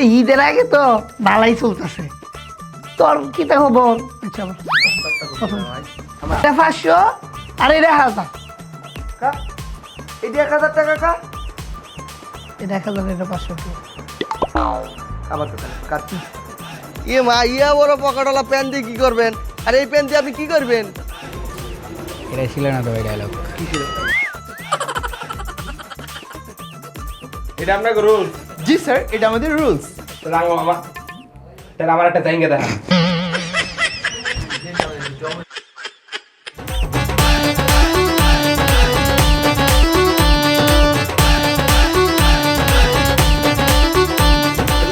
এই ঈদের আগে তো ভালাই চলতেছে। তোর কি তা খবর? আচ্ছা বল। এটা পাঁচশো আর এটা হাজার। এটা এক হাজার টাকা কা? এটা এক হাজার এটা পাঁচশো। আবার তো কাটছি ইয়ে মা ইয়া বড় পকেটওয়ালা প্যান দিয়ে কি করবেন? আর এই প্যান দিয়ে আপনি কি করবেন? এটা ছিল না তো ওই ডায়লগ এটা জি স্যার এটা আমাদের রুলস। রাঙো আমার। তাহলে আমার একটা জায়গা দেখা।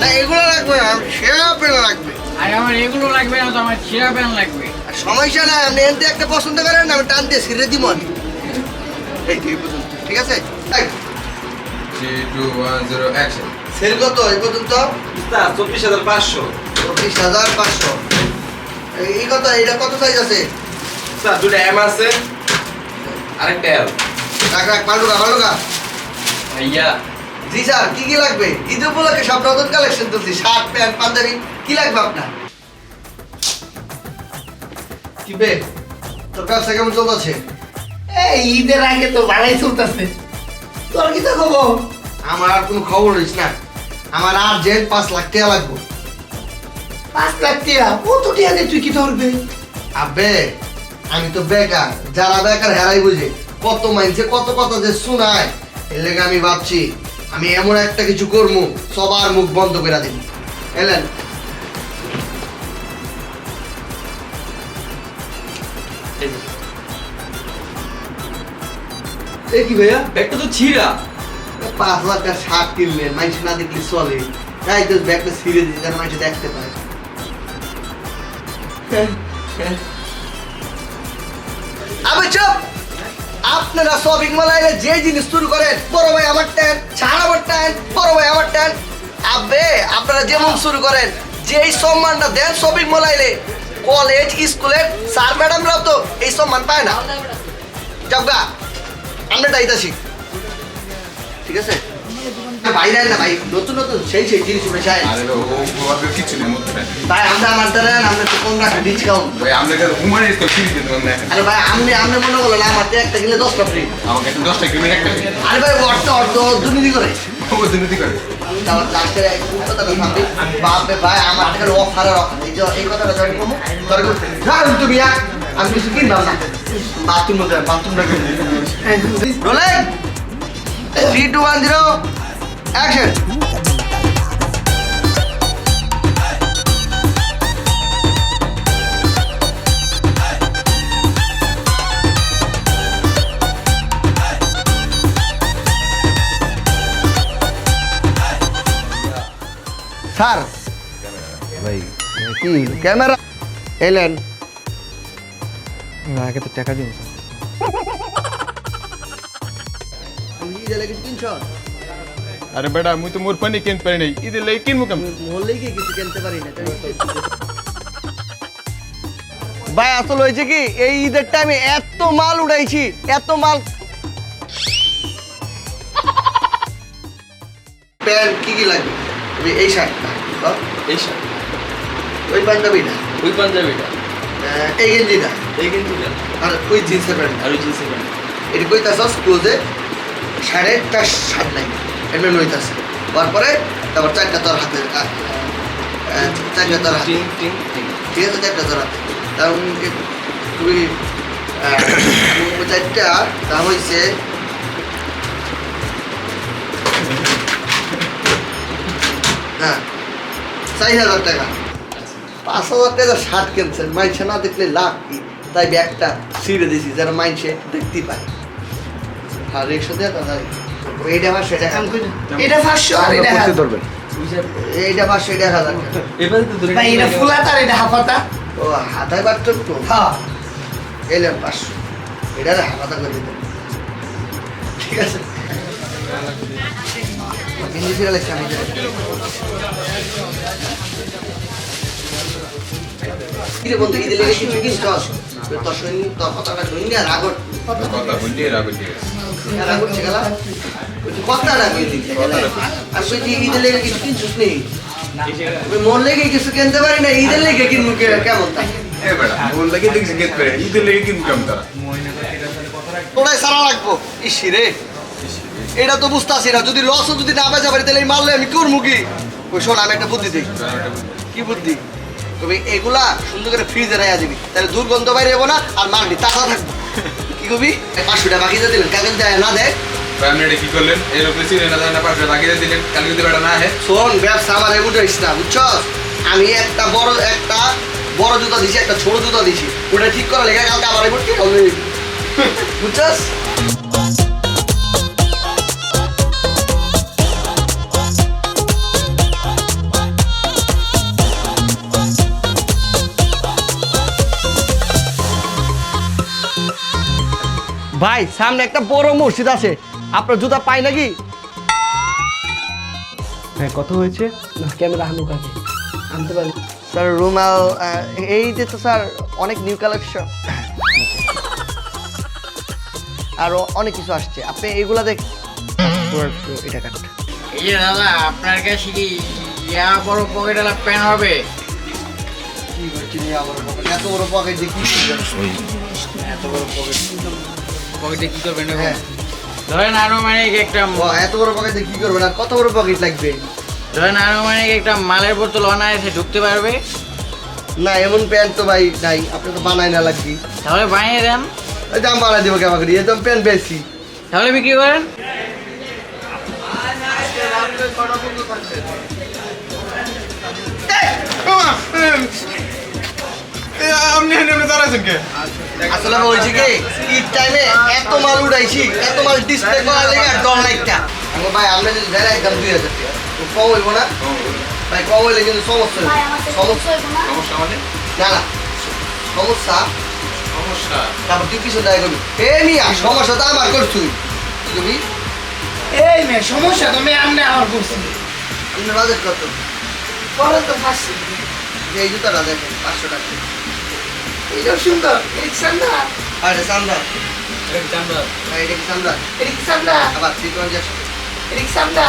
না এগুলো লাগবে না সেরা প্যান লাগবে। আর আমার এগুলো লাগবে না তো আমার ছেঁড়া প্যান লাগবে। আর সমস্যা নাই আপনি এনতে একটা পছন্দ করেন আমি টান দিয়ে ছিঁড়ে দিব। আমি এই পর্যন্ত ঠিক আছে? Three two one zero action sell কত এই পর্যন্ত? চব্বিশ হাজার পাঁচশো। চব্বিশ হাজার পাঁচশো। এই- কত এটা কত সাইজ আছে? স্যার দুটো এম আছে আরেকটা এল রাখ রাখ পাল্টুকা পাল্টুকা ভাইয়া। জি স্যার কি কি লাগবে? ঈদ উপলক্ষে সব নতুন কালেকশন তুলছি শার্ট প্যান্ট পাঞ্জাবি কি লাগবে আপনার? কি বে? তোর ব্যবসা কেমন চলতেছে? এই ঈদের আগে তো ভালাই চলতেছে। তোর কি তা খবর? আমার আর কোনো খবর হইস না। আমার আর পাঁচ লাখ টাকা লাগবে। পাঁচ লাখ টাকা কত টাকা দিয়ে তুই কি ধরবে? আবে আমি তো বেকার। যারা বেকার হেরাই বুঝে। কত মাইনছে কত কথা যে শোনায়। এর লেগে আমি ভাবছি আমি এমন একটা কিছু করব সবার মুখ বন্ধ করে দিব এলেন। এ কি ভাইয়া? ব্যাগটা তো ছিঁড়া। পাঁচ লাখ টাকা শার্ট কিনলেন মানুষ না দেখলে চলে। তাই তো ব্যাগটা ছিঁড়ে যেন মানুষ দেখতে পায়। আবে চুপ! আপনারা শপিং মল যে জিনিস শুরু করেন বড় ভাই আমার ট্যান ছাড় আমার ট্যান বড় ভাই আমার ট্যান আবে আপনারা যেমন শুরু করেন যেই সম্মানটা দেন শপিং মল আইলে কলেজ স্কুলের স্যার ম্যাডামরাও তো এই সম্মান পায় না। যাবগা আমরা দায়িত্ব ঠিক আছে? বাইরে না ভাই। নতুন নতুন সেই সেই জিনিস উঠে যায়। আরে ও ওভাবে কিছু নেই ভাই আমরা আমার দ্বারা আমরা তো কোন রাখা ডিসকাউন্ট। ভাই আমরা কাছে হুমানিস তো ফ্রি দিতে পারেন আরে ভাই আপনি আপনি মনে করলেন আমার তো একটা কিনলে দশটা ফ্রি আমাকে একটু দশটা কিলো একটা আরে ভাই অর্থ অর্থ দুর্নীতি করে। ও দুর্নীতি করে। তারপর লাস্টের এক কথাটা ভাবি বাপরে ভাই আমার থেকে অফার অফার। এই যে কথাটা জয়েন করব তুমি আর আমি কিনলাম না বাথরুম মধ্যে বাথরুমটা রোলেন three two one zero action sir ভাই কি? ক্যামেরা। এলেন। আগে তো টাকা দিন আরে বেটা মুই তো মোর পানি কিনতে পারি নাই। ইদে লাই কিনবো কেমন? বললেই কি কিছু কিনতে পারি না? ভাই আসলে হয়েছে কি এই ঈদের টাইমে এত মাল উড়াইছি এত মাল প্যান্ট কি কি লাগবে? এই শার্টটা এই শার্ট। ওই পাঞ্জাবিটা। ওই পাঞ্জাবিটা। এই গেঞ্জিটা। এই কিন্তু আর ওই জিন্সের প্যান্ট। আর ওই জিন্সের প্যান্ট। এটি কইতাছস ক্লোজে সাড়ে তার শার্ট নাই। এমনি তারপরে তারপর চারটা তোর হাতে চারটা তোর হাতে। ঠিক আছে চারটা তোরা তার খুবই চারটা তা হয়েছে হ্যাঁ চার হাজার টাকা। পাঁচ হাজার টাকা শার্ট কিনছেন। মাইছে না দেখলে লাভ কি? তাই ব্যাগটা ছিঁড়ে দিয়েছি যেন মাইনছে দেখতে পায়। আর রিক্সা দিয়ে কথা এইটা আমার সেটা না? এটা পাঁচশো আর এটা এইটা পাঁচশো এটা হাজার। এবার তো ধরে ভাই এটা ফুলাতা আর এটা হাফাতা। ও হাতায় পারতো তো হ্যাঁ। এলেন পাঁচশো। এটা হাতা করে দিতেন ঠিক আছে। যাই। কিরে বন্ধু ঈদে লেগে কিছু কিনছ তোর শুনি তোর কথাটা শুনি আর আগর কথা বললি রাগ হয়ে কইলি আর ঈদের লেগে কিছু কিনছিস লেগে কিছু কিনতে পারি না ঈদের লেগে কিনবো কেমন তা? তোরাই সারা লাগবো। ইসি রে। এটা তো বুঝতেছি না যদি লস যদি না বেচা পারি তাহলে মারলে আমি করব কি? ওই শোন আমি একটা বুদ্ধি দিই। কি বুদ্ধি? তবে এগুলা সুন্দর করে ফ্রিজে রাখা দিবি তাহলে দুর্গন্ধ বাইরে যাব না আর মারবি তাজা থাকব। কি করবি পাঁচশো টাকা বাকি দিলেন কাগজ দেয় না দেয়। আপনি কি করলেন? এই লোক চিনে না জানে পাঁচশো লাগিয়ে দিলেন কালকে যদি বেটা না হে শোন ব্যবসা আমার উঠাইস না বুঝছস আমি একটা বড় একটা বড় জুতা দিছি একটা ছোট জুতা দিছি। ওটা ঠিক করা লেখা কালকে আমার ঠিক বুঝছস? ভাই সামনে একটা বড় মসজিদ আছে। আপনার জুতা পাই নাকি? হ্যাঁ কত হয়েছে? ক্যামেরা হানুক আগে আনতে পারি। স্যার রুমাল এই যে তো স্যার অনেক নিউ কালেকশন আরও অনেক কিছু আসছে। আপনি এগুলা দেখ। এটা কাট। এই যে দাদা আপনার কাছে কি ইয়া বড় পকেটালা প্যান হবে? কি করছি নিয়ে আবার পকেট এত বড় পকেট করবেন? এত বড় পকেট পকেটে কি করবেন? হ্যাঁ। ধরেন আনুমানিক একটা এত বড় পকেট কি করবেন আর কত বড় পকেট লাগবে? ধরেন আনুমানিক একটা মালের বোতল অনায়াসে ঢুকতে পারবে। না এমন প্যান্ট তো ভাই নাই আপনি তো বানাই না লাগবি। তাহলে বানিয়ে দেন। ওই দাম বানাই দেবো কেমন করি একদম প্যান্ট বেশি তাহলে বিক্রি করেন। আপনি দাঁড়াছেন কে? আসলে বলছি কি ঈদ টাইমে এত মাল উড়াইছি এত মাল ডিসপ্লে করার লেগে আর ডর লাইটটা আমি ভাই আমরা যদি একদম দুই হাজার টাকা। কম হইব না? ভাই কম হইলে কিন্তু সমস্যা সমস্যা সমস্যা মানে? না না। সমস্যা? সমস্যা। তারপর তুই কিছু দেয় করবি এ মিয়া সমস্যা তো আমার করছ। করবি এই মেয়ে সমস্যা তো মেয়ে আমনে আমার করছি। আপনি বাজেট কত? পরে তো ফাঁসি। এই জুতাটা দেখেন পাঁচশো টাকা। এইটা সুন্দর এদিক সামনা আর এটা চান্দা ভাই এটা কি চান্দা এদিক সামনা আবার সামনা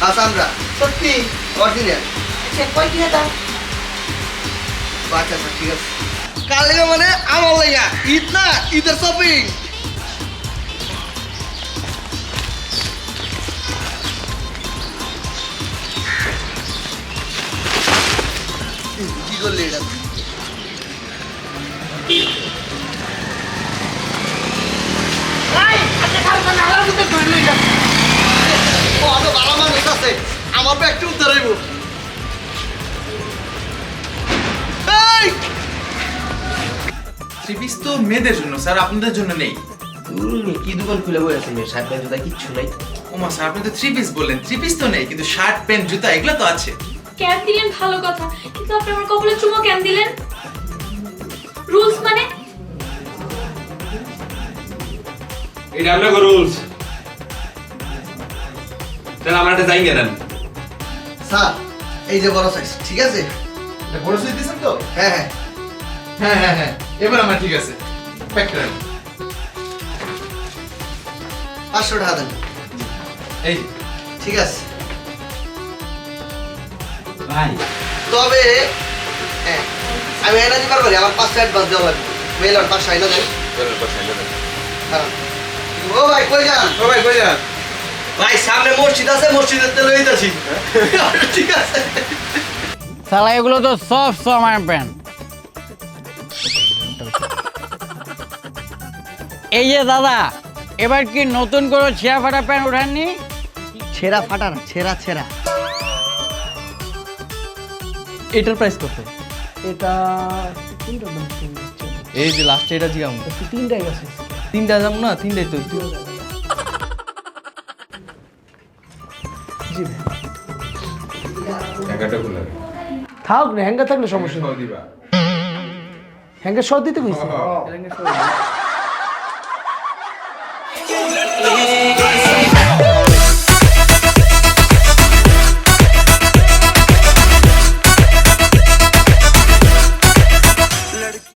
হ্যাঁ চান্দা সত্যি? অরিজিনাল। আচ্ছা কয় দাম? আচ্ছা আচ্ছা ঠিক আছে। কালে মানে আমার লাগা ঈদ না ঈদের শপিং কি করলি এটা? হইব এই! থ্রি তো মেয়েদের জন্য স্যার আপনাদের জন্য নেই। কি দোকান খুলে বই আছে মেয়ে সাহেব জুতা কিচ্ছু নাই। ওমা স্যার আপনি তো থ্রি পিস বললেন। থ্রি পিস তো নেই কিন্তু শার্ট প্যান্ট জুতা এগুলো তো আছে। ক্যান দিলেন? ভালো কথা। কিন্তু আপনি আমার কপালে চুমো কেন দিলেন? রুলস মানে? এটা আপনার রুলস। তাহলে আমরা একটা যাই গেলেন স্যার এই যে বড় সাইজ ঠিক আছে? বড় সুইট দিয়েছেন তো? হ্যাঁ হ্যাঁ। হ্যাঁ হ্যাঁ হ্যাঁ। এবার আমার ঠিক আছে। প্যাক করেন পাঁচশো টাকা দেন। এই ঠিক আছে। ভাই। তবে হ্যাঁ আমি এনে দিতে পারব না, আমার পাঁচশো অ্যাডভান্স দেওয়া লাগবে। মেল আর পাঁচশো এনে দেন। হ্যাঁ। ও ভাই কই যান? ও ভাই কই যান? ভাই সামনে মসজিদ আছে মসজিদের তেল হইতাছি ঠিক আছে। শালা এগুলো তো সব সময় প্যান্ট এই যে দাদা এবার কি নতুন করে ছিঁড়া ফাটা প্যান্ট উঠাননি ছেঁড়া ফাটা না ছেঁড়া ছেঁড়া। এটার প্রাইস কত? এটা তিনটা এই যে লাস্টে এটা জিগাম তিনটাই গেছে। তিনটা দাম না তিনটাই তো। জি ভাই টাকাটা খুলে থাক না হ্যাঙ্গার থাকলে সমস্যা নেই। হ্যাঙ্গার শর্ট দিতে কইছি। এ